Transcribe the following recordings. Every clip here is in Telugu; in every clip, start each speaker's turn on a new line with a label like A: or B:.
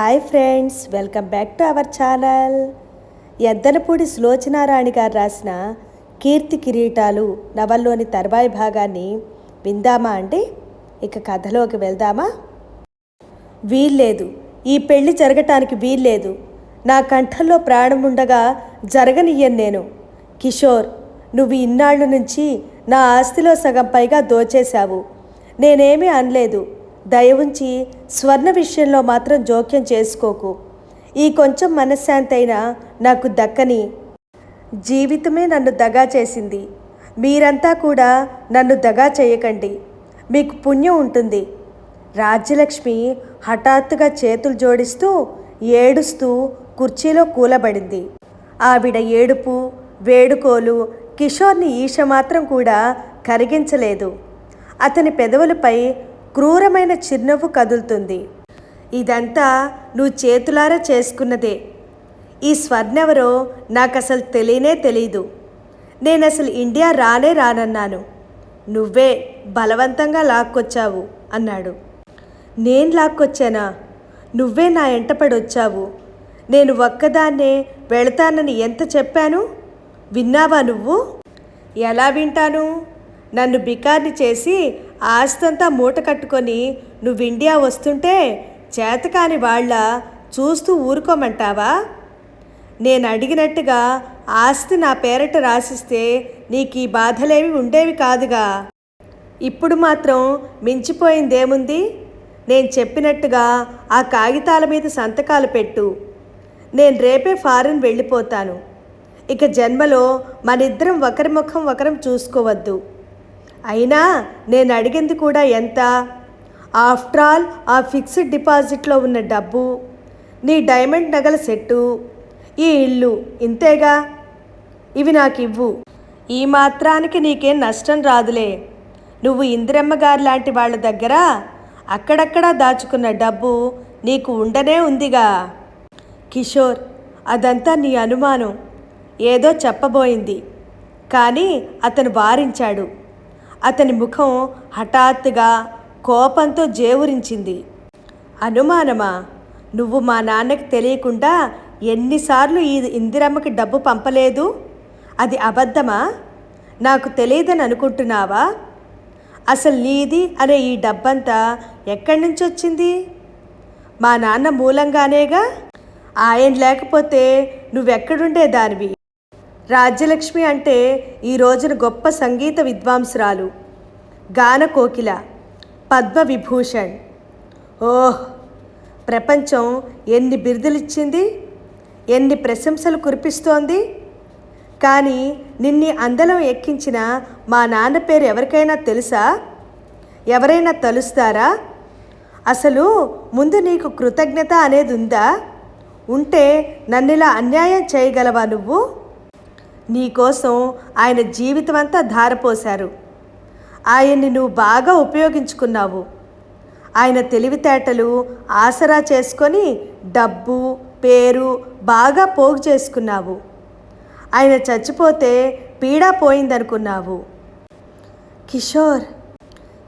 A: Hi friends welcome back to our channel. Yeddanapudi Sulochanarani garu రాసిన కీర్తి కిరీటాలు నవల్లోని తర్వాయి భాగాన్ని విందామా అండి? ఇక కథలోకి వెళ్దామా? వీల్లేదు. ఈ పెళ్ళి జరగటానికి వీల్లేదు. నా కంఠంలో ప్రాణం ఉండగా జరగనియ్యను నేను. కిషోర్ నువ్వు ఇన్నాళ్ళు నుంచి నా ఆస్తిలో సగం పైగా దోచేశావు. నేనేమీ అనలేదు. దయ ఉంచి స్వర్ణ విషయంలో మాత్రం జోక్యం చేసుకోకు. ఈ కొంచెం మనశ్శాంతి అయినా నాకు దక్కని జీవితమే నన్ను దగా చేసింది. మీరంతా కూడా నన్ను దగా చేయకండి. మీకు పుణ్యం ఉంటుంది. రాజ్యలక్ష్మి హఠాత్తుగా చేతులు జోడిస్తూ ఏడుస్తూ కుర్చీలో కూలబడింది. ఆవిడ ఏడుపు వేడుకోలు కిషోర్ని ఈష మాత్రం కూడా కరిగించలేదు. అతని పెదవులపై క్రూరమైన చిరునవ్వు కదులుతుంది. ఇదంతా నువ్వు చేతులారా చేసుకున్నదే. ఈ స్వర్ణెవరో నాకు అసలు తెలియనే తెలీదు. నేను అసలు ఇండియా రానే రానన్నాను. నువ్వే బలవంతంగా లాక్కొచ్చావు అన్నాడు. నేను లాక్కొచ్చానా? నువ్వే నా ఎంటపడొచ్చావు నేను ఒక్కదాన్నే వెళతానని ఎంత చెప్పాను? విన్నావా నువ్వు? ఎలా వింటాను? నన్ను బికార్ని చేసి ఆస్తంతా మూట కట్టుకొని నువ్వు ఇండియా వస్తుంటే చేతకాని వాళ్ళ చూస్తూ ఊరుకోమంటావా? నేను అడిగినట్టుగా ఆస్తి నా పేరట రాసిస్తే నీకు ఈ బాధలేవి ఉండేవి కాదుగా. ఇప్పుడు మాత్రం మించిపోయిందేముంది? నేను చెప్పినట్టుగా ఆ కాగితాల మీద సంతకాలు పెట్టు. నేను రేపే ఫారిన్ వెళ్ళిపోతాను. ఇక జన్మలో మనిద్దరం ఒకరి ముఖం ఒకరం చూసుకోవద్దు. అయినా నేను అడిగింది కూడా ఎంత? ఆఫ్టర్ ఆల్ ఆ ఫిక్స్డ్ డిపాజిట్లో ఉన్న డబ్బు నీ డైమండ్ నగల సెట్టు ఈ ఇల్లు ఇంతేగా? ఇవి నాకు ఇవ్వు ఈ మాత్రానికి నీకేం నష్టం రాదులే. నువ్వు ఇందిరమ్మ గారు లాంటి వాళ్ళ దగ్గర అక్కడక్కడా దాచుకున్న డబ్బు నీకు ఉండనే ఉందిగా. కిషోర్ అదంతా నీ అనుమానం. ఏదో చెప్పబోయింది. కానీ అతను వారించాడు. అతని ముఖం హఠాత్తుగా కోపంతో జేవురించింది. అనుమానమా? నువ్వు మా నాన్నకి తెలియకుండా ఎన్నిసార్లు ఈ ఇందిరమ్మకి డబ్బు పంపలేదు? అది అబద్ధమా? నాకు తెలియదని అనుకుంటున్నావా? అసలు నీది అనే ఈ డబ్బంతా ఎక్కడి నుంచి వచ్చింది మా నాన్న మూలంగానేగా? ఆయన లేకపోతే నువ్వెక్కడుండే దానివి రాజ్యలక్ష్మి అంటే ఈ రోజున గొప్ప సంగీత విద్వాంసురాలు. గాన కోకిల పద్మ విభూషణ్. ఓహ్! ప్రపంచం ఎన్ని బిరుదులిచ్చింది? ఎన్ని ప్రశంసలు కురిపిస్తోంది? కానీ నిన్ని అందలం ఎక్కించిన మా నాన్న పేరు ఎవరికైనా తెలుసా? ఎవరైనా తలుస్తారా? అసలు ముందు నీకు కృతజ్ఞత అనేది ఉందా ఉంటే నన్నిలా అన్యాయం చేయగలవా నువ్వు? నీకోసం ఆయన జీవితం అంతా ధారపోశారు. ఆయన్ని నువ్వు బాగా ఉపయోగించుకున్నావు. ఆయన తెలివితేటలు ఆసరా చేసుకొని డబ్బు పేరు బాగా పోగు చేసుకున్నావు. ఆయన చచ్చిపోతే పీడా పోయిందనుకున్నావు. కిషోర్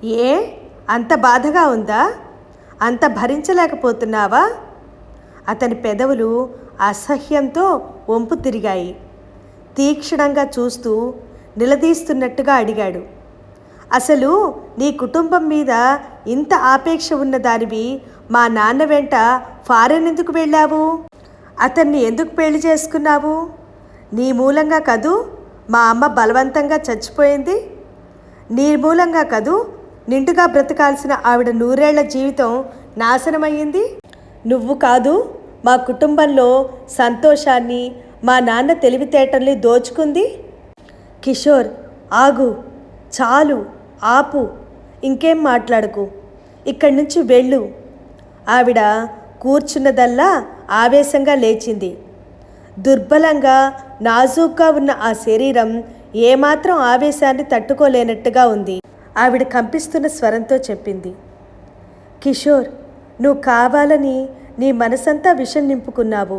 A: ఏ? అంత బాధగా ఉందా? అంత భరించలేకపోతున్నావా? అతని పెదవులు అసహ్యంతో వంపు తిరిగాయి. తీక్షణంగా చూస్తూ నిలదీస్తున్నట్టుగా అడిగాడు. అసలు నీ కుటుంబం మీద ఇంత ఆపేక్ష ఉన్న దానివి మా నాన్న వెంట ఫారెన్ ఎందుకు వెళ్ళావు? అతన్ని ఎందుకు పెళ్ళి చేసుకున్నావు? నీ మూలంగా కదూ మా అమ్మ బలవంతంగా చచ్చిపోయింది? నీ మూలంగా కదూ నిండుగా బ్రతకాల్సిన ఆవిడ నూరేళ్ళ జీవితం నాశనమయ్యింది? నువ్వు కాదు మా కుటుంబంలో సంతోషాన్ని మా నాన్న తెలివితేటల్ని దోచుకుంది? కిషోర్ ఆగు చాలు ఆపు ఇంకేం మాట్లాడకు ఇక్కడి నుంచి వెళ్ళు. ఆవిడ కూర్చున్నదల్లా ఆవేశంగా లేచింది. దుర్బలంగా నాజూగ్గా ఉన్న ఆ శరీరం ఏమాత్రం ఆవేశాన్ని తట్టుకోలేనట్టుగా ఉంది ఆవిడ కంపిస్తున్న స్వరంతో చెప్పింది. కిషోర్ నువ్వు కావాలని నీ మనసంతా విషం నింపుకున్నావు.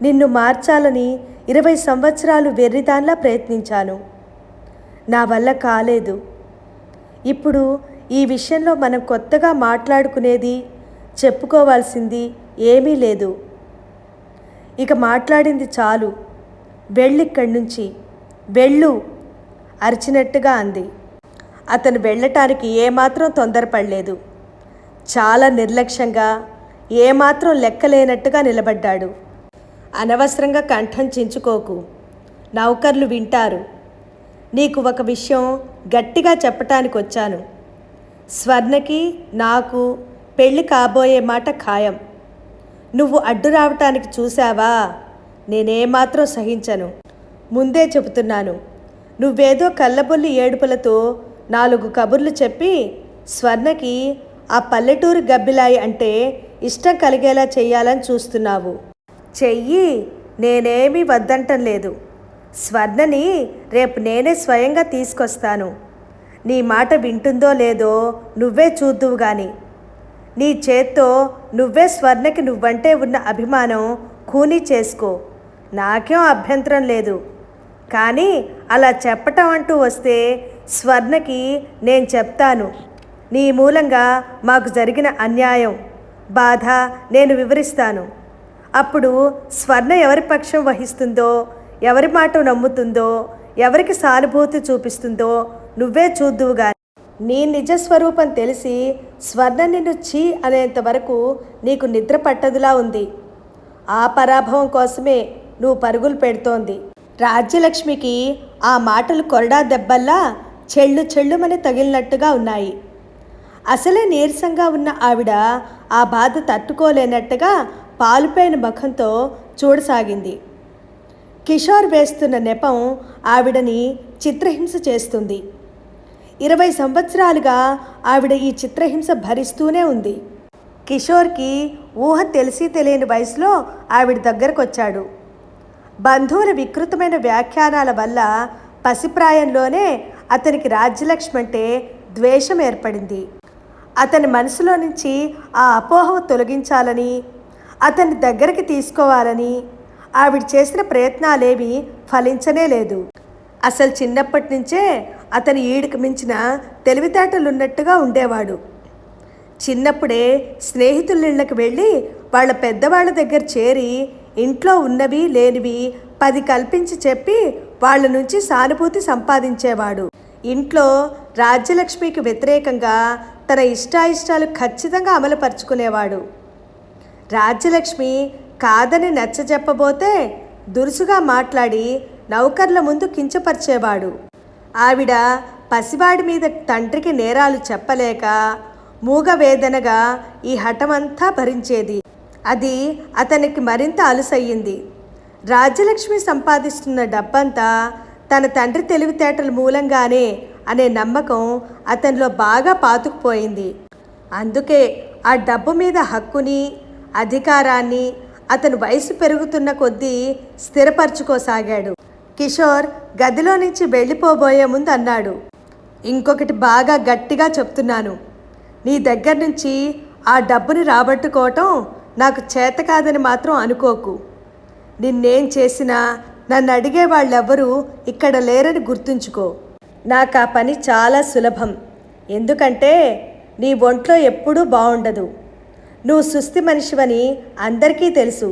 A: నిన్ను మార్చాలని ఇరవై సంవత్సరాలు వెర్రిదాన్లా ప్రయత్నించాను. నా వల్ల కాలేదు. ఇప్పుడు ఈ విషయంలో మనం కొత్తగా మాట్లాడుకునేది చెప్పుకోవాల్సింది ఏమీ లేదు. ఇక మాట్లాడింది చాలు. వెళ్ళిక్కడి నుంచి. వెళ్ళు! అరిచినట్టుగా అంది. అతను వెళ్ళటానికి ఏమాత్రం తొందరపడలేదు. చాలా నిర్లక్ష్యంగా ఏమాత్రం లెక్కలేనట్టుగా నిలబడ్డాడు. అనవసరంగా కంఠం చించుకోకు. నౌకర్లు వింటారు. నీకు ఒక విషయం గట్టిగా చెప్పటానికి వచ్చాను స్వర్ణకి నాకు పెళ్ళి కాబోయే మాట ఖాయం. నువ్వు అడ్డు రావటానికి చూసావా నేనేమాత్రం సహించను. ముందే చెబుతున్నాను. నువ్వేదో కళ్ళబొల్లి ఏడుపులతో నాలుగు కబుర్లు చెప్పి స్వర్ణకి ఆ పల్లెటూరు గబ్బిలాయి అంటే ఇష్టం కలిగేలా చేయాలని చూస్తున్నావు. చెయ్యి నేనేమీ వద్దంటం లేదు. స్వర్ణని రేపు నేనే స్వయంగా తీసుకొస్తాను. నీ మాట వింటుందో లేదో నువ్వే చూద్దువు గాని. నీ చేత్తో నువ్వే స్వర్ణకి నువ్వంటే ఉన్న అభిమానం కూనీ చేసుకో. నాకేం అభ్యంతరం లేదు. కానీ అలా చెప్పటం అంటూ వస్తే స్వర్ణకి నేను చెప్తాను. నీ మూలంగా మాకు జరిగిన అన్యాయం. బాధ నేను వివరిస్తాను. అప్పుడు స్వర్ణ ఎవరి పక్షం వహిస్తుందో ఎవరి మాట నమ్ముతుందో ఎవరికి సానుభూతి చూపిస్తుందో నువ్వే చూద్దువుగా నీ నిజ స్వరూపం తెలిసి స్వర్ణ నిన్ను చీ అనేంత వరకు నీకు నిద్ర పట్టదులా ఉంది. ఆ పరాభవం కోసమే నువ్వు పరుగులు పెడుతోంది. రాజ్యలక్ష్మికి ఆ మాటలు కొరడా దెబ్బల్లా చెళ్ళు చెళ్ళుమని తగిలినట్టుగా ఉన్నాయి. అసలే నీరసంగా ఉన్న ఆవిడ ఆ బాధ తట్టుకోలేనట్టుగా పాలుపోయిన ముఖంతో చూడసాగింది. కిషోర్ వేస్తున్న నెపం ఆవిడని చిత్రహింస చేస్తుంది. ఇరవై సంవత్సరాలుగా ఆవిడ ఈ చిత్రహింస భరిస్తూనే ఉంది. కిషోర్కి ఊహ తెలిసి తెలియని వయసులో ఆవిడ దగ్గరకు వచ్చాడు బంధువుల వికృతమైన వ్యాఖ్యానాల వల్ల పసిప్రాయంలోనే అతనికి రాజ్యలక్ష్మి అంటే ద్వేషం ఏర్పడింది. అతని మనసులో నుంచి ఆ అపోహ తొలగించాలని అతని దగ్గరికి తీసుకోవాలని ఆవిడ చేసిన ప్రయత్నాలేవి ఫలించనే లేదు. అసలు చిన్నప్పటి నుంచే అతని ఈడికి మించిన తెలివితేటలున్నట్టుగా ఉండేవాడు. చిన్నప్పుడే స్నేహితులిళ్ళకి వెళ్ళి వాళ్ళ పెద్దవాళ్ళ దగ్గర చేరి ఇంట్లో ఉన్నవి లేనివి పది కల్పించి చెప్పి వాళ్ళ నుంచి సానుభూతి సంపాదించేవాడు. ఇంట్లో రాజ్యలక్ష్మికి వ్యతిరేకంగా తన ఇష్టాయిష్టాలు ఖచ్చితంగా అమలుపరుచుకునేవాడు. రాజ్యలక్ష్మి కాదని నచ్చజెప్పబోతే దురుసుగా మాట్లాడి నౌకర్ల ముందు కించపరిచేవాడు. ఆవిడ పసివాడి మీద తండ్రికి నేరాలు చెప్పలేక మూగవేదనగా ఈ హఠమంతా భరించేది. అది అతనికి మరింత అలుసయ్యింది. రాజ్యలక్ష్మి సంపాదిస్తున్న డబ్బంతా తన తండ్రి తెలివితేటల మూలంగానే అనే నమ్మకం అతనిలో బాగా పాతుకుపోయింది. అందుకే ఆ డబ్బు మీద హక్కుని అధికారాన్ని అతను వయసు పెరుగుతున్న కొద్దీ స్థిరపరచుకోసాగాడు. కిషోర్ గదిలో నుంచి వెళ్ళిపోబోయే ముందు అన్నాడు ఇంకొకటి బాగా గట్టిగా చెప్తున్నాను. నీ దగ్గర నుంచి ఆ డబ్బుని రాబట్టుకోవటం నాకు చేత కాదని మాత్రం అనుకోకు. నిన్నేం చేసినా నన్ను అడిగే వాళ్ళెవ్వరూ ఇక్కడ లేరని గుర్తుంచుకో. నాకు ఆ పని చాలా సులభం. ఎందుకంటే నీ ఒంట్లో ఎప్పుడూ బాగుండదు నువ్వు సుస్థి మనిషివని అందరికీ తెలుసు.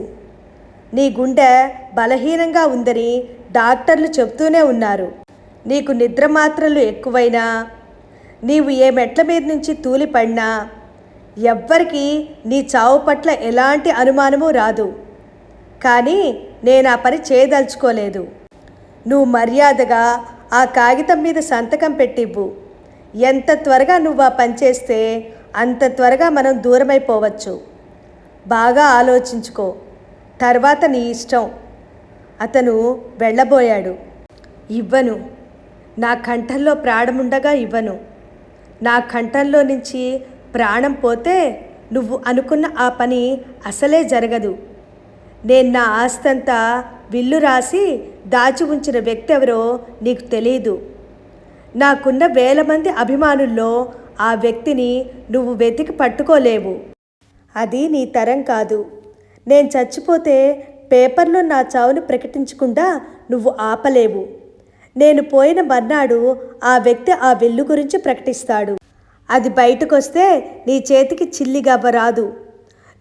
A: నీ గుండె బలహీనంగా ఉందని డాక్టర్లు చెప్తూనే ఉన్నారు. నీకు నిద్ర మాత్రలు ఎక్కువైనా నీవు ఏ మెట్ల మీద నుంచి తూలిపడినా ఎవ్వరికీ నీ చావు పట్ల ఎలాంటి అనుమానము రాదు. కానీ నేను ఆ పని చేయదలుచుకోలేదు. నువ్వు మర్యాదగా ఆ కాగితం మీద సంతకం పెట్టివ్వు. ఎంత త్వరగా నువ్వు ఆ పని చేస్తే అంత త్వరగా మనం దూరమైపోవచ్చు. బాగా ఆలోచించుకో. తర్వాత నీ ఇష్టం. అతను వెళ్ళబోయాడు. ఇవ్వను. నా కంఠంలో ప్రాణముండగా ఇవ్వను. నా కంఠంలో నుంచి ప్రాణం పోతే నువ్వు అనుకున్న ఆ పని అసలే జరగదు. నేను నా ఆస్తంతా విల్లు రాసి దాచి ఉంచిన వ్యక్తి ఎవరో నీకు తెలియదు నాకున్న వేల మంది అభిమానుల్లో ఆ వ్యక్తిని నువ్వు వెతికి పట్టుకోలేవు. అది నీ తరం కాదు. నేను చచ్చిపోతే పేపర్లో నా చావును ప్రకటించకుండా నువ్వు ఆపలేవు. నేను పోయిన మర్నాడు ఆ వ్యక్తి ఆ విల్లు గురించి ప్రకటిస్తాడు. అది బయటకొస్తే నీ చేతికి చిల్లిగవ్వ రాదు.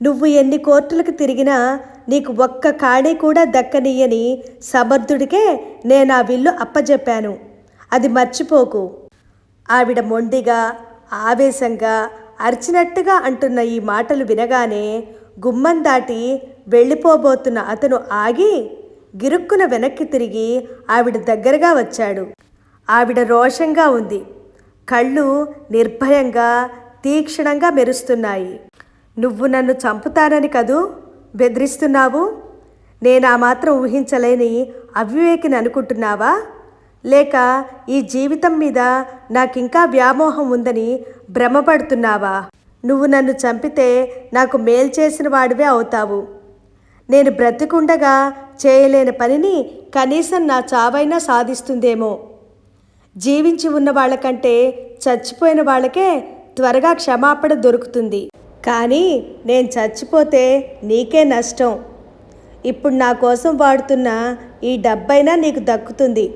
A: నువ్వు ఎన్ని కోర్టులకు తిరిగినా నీకు ఒక్క కాడి కూడా దక్కనీయని సమర్థుడికే నేను ఆ విల్లు అప్పజెప్పాను. అది మర్చిపోకు. ఆవిడ మొండిగా ఆవేశంగా అరిచినట్టుగా అంటున్న ఈ మాటలు వినగానే గుమ్మం దాటి వెళ్ళిపోబోతున్న అతను ఆగి గిరుక్కున వెనక్కి తిరిగి ఆవిడ దగ్గరగా వచ్చాడు. ఆవిడ రోషంగా ఉంది. కళ్ళు నిర్భయంగా తీక్షణంగా మెరుస్తున్నాయి. నువ్వు నన్ను చంపుతానని కదూ? బెదిరిస్తున్నావు? నేను ఆ మాత్రం ఊహించలేని అవివేకిని అనుకుంటున్నావా? లేక ఈ జీవితం మీద నాకింకా వ్యామోహం ఉందని భ్రమపడుతున్నావా? నువ్వు నన్ను చంపితే నాకు మేలు చేసిన వాడివే అవుతావు. నేను బ్రతికుండగా చేయలేని పనిని కనీసం నా చావైనా సాధిస్తుందేమో. జీవించి ఉన్న వాళ్ళకంటే చచ్చిపోయిన వాళ్ళకే త్వరగా క్షమాపణ దొరుకుతుంది. కానీ నేను చచ్చిపోతే నీకే నష్టం. ఇప్పుడు నా కోసం వాడుతున్న ఈ డబ్బైనా నీకు దక్కుతుంది.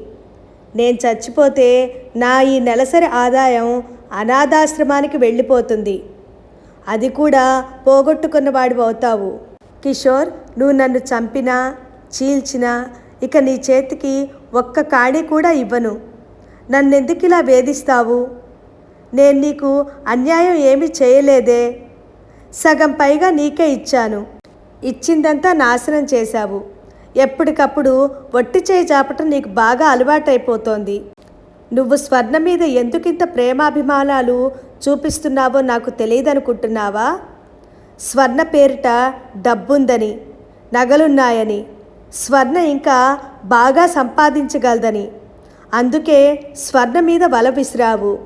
A: నేను చచ్చిపోతే నా ఈ నెలసరి ఆదాయం అనాథాశ్రమానికి వెళ్ళిపోతుంది. అది కూడా పోగొట్టుకున్నవాడివి అవుతావు. కిషోర్ నువ్వు నన్ను చంపినా చీల్చినా ఇక నీ చేతికి ఒక్క కాడి కూడా ఇవ్వను. నన్నెందుకు ఇలా వేధిస్తావు? నేను నీకు అన్యాయం ఏమీ చేయలేదే. సగం పైగా నీకే ఇచ్చాను. ఇచ్చిందంతా నాశనం చేశావు. ఎప్పటికప్పుడు వట్టి చేయి చాపటం నీకు బాగా అలవాటైపోతోంది. నువ్వు స్వర్ణ మీద ఎందుకింత ప్రేమాభిమానాలు చూపిస్తున్నావో నాకు తెలియదనుకుంటున్నావా? స్వర్ణ పేరిట డబ్బుందని నగలున్నాయని స్వర్ణ ఇంకా బాగా సంపాదించగలదని. అందుకే స్వర్ణ మీద వల విసిరావు.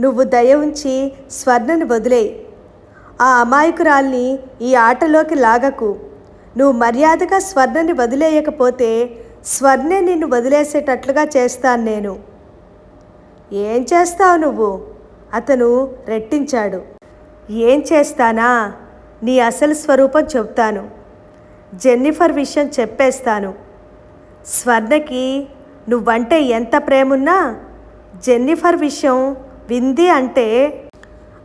A: నువ్వు దయ ఉంచి స్వర్ణను వదిలేయి. ఆ అమాయకురాల్ని ఈ ఆటలోకి లాగకు. నువ్వు మర్యాదగా స్వర్ణని వదిలేయకపోతే స్వర్ణే నిన్ను వదిలేసేటట్లుగా చేస్తాను నేను. ఏం చేస్తావు నువ్వు? అతను రెట్టించాడు. ఏం చేస్తానా? నీ అసలు స్వరూపం చెప్తాను జెన్నిఫర్ విషయం చెప్పేస్తాను. స్వర్ణకి నువ్వంటే ఎంత ప్రేమున్నా జెన్నిఫర్ విషయం వింది అంటే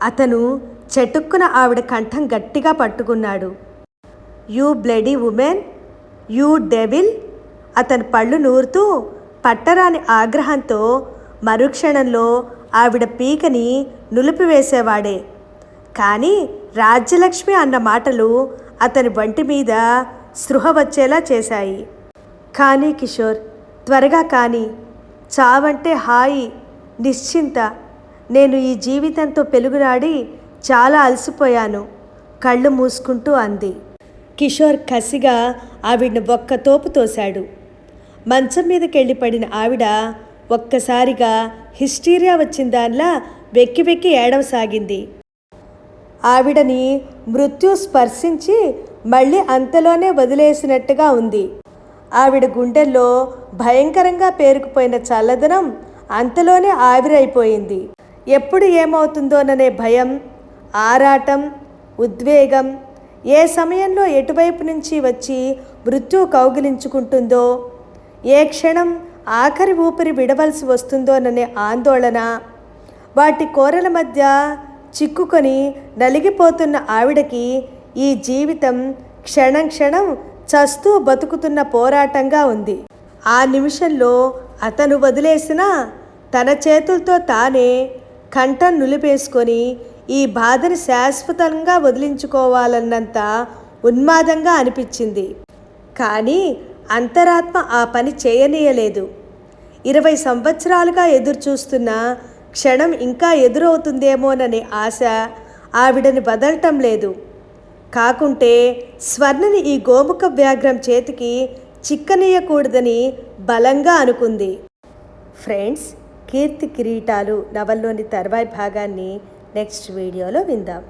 A: అతను చెటుక్కున ఆవిడ కంఠం గట్టిగా పట్టుకున్నాడు. You bloody woman you devil. అతని పళ్ళు నూరుతూ పట్టరాని ఆగ్రహంతో మరుక్షణంలో ఆవిడ పీకని నులిపివేసేవాడే. కానీ రాజ్యలక్ష్మి అన్న మాటలు అతని వంటి మీద స్పృహ వచ్చేలా చేశాయి. కానీ కిషోర్ త్వరగా కానీ. చావంటే హాయి నిశ్చింత. నేను ఈ జీవితంతో పెలుగురాడి చాలా అలసిపోయాను కళ్ళు మూసుకుంటూ అంది. కిషోర్ కసిగా ఆవిడ్ని ఒక్క తోపు తోశాడు. మంచం మీదకెళ్ళి పడిన ఆవిడ ఒక్కసారిగా హిస్టీరియా వచ్చిన దానిలా వెక్కి వెక్కి ఏడవసాగింది. ఆవిడని మృత్యు స్పర్శించి మళ్ళీ అంతలోనే వదిలేసినట్టుగా ఉంది. ఆవిడ గుండెల్లో భయంకరంగా పేరుకుపోయిన చల్లదనం అంతలోనే ఆవిరైపోయింది. ఎప్పుడు ఏమవుతుందోననే భయం ఆరాటం ఉద్వేగం ఏ సమయంలో ఎటువైపు నుంచి వచ్చి మృత్యు కౌగిలించుకుంటుందో ఏ క్షణం ఆఖరి ఊపిరి విడవలసి వస్తుందోననే ఆందోళన వాటి కోరల మధ్య చిక్కుకొని నలిగిపోతున్న ఆవిడకి ఈ జీవితం క్షణం క్షణం చస్తూ బతుకుతున్న పోరాటంగా ఉంది. ఆ నిమిషంలో అతను వదిలేసిన తన చేతులతో తానే కంఠం నులిపేసుకొని ఈ బాధని శాశ్వతంగా వదిలించుకోవాలన్నంత ఉన్మాదంగా అనిపించింది. కానీ అంతరాత్మ ఆ పని చేయనీయలేదు. ఇరవై సంవత్సరాలుగా ఎదురుచూస్తున్న క్షణం ఇంకా ఎదురవుతుందేమోననే ఆశ ఆవిడని వదలటం లేదు. కాకుంటే స్వర్ణని ఈ గోముఖ వ్యాఘ్రం చేతికి చిక్కనీయకూడదని బలంగా అనుకుంది. ఫ్రెండ్స్ కీర్తి కిరీటాలు నవల్లోని తర్వాయి భాగాన్ని నెక్స్ట్ వీడియోలో విందాం.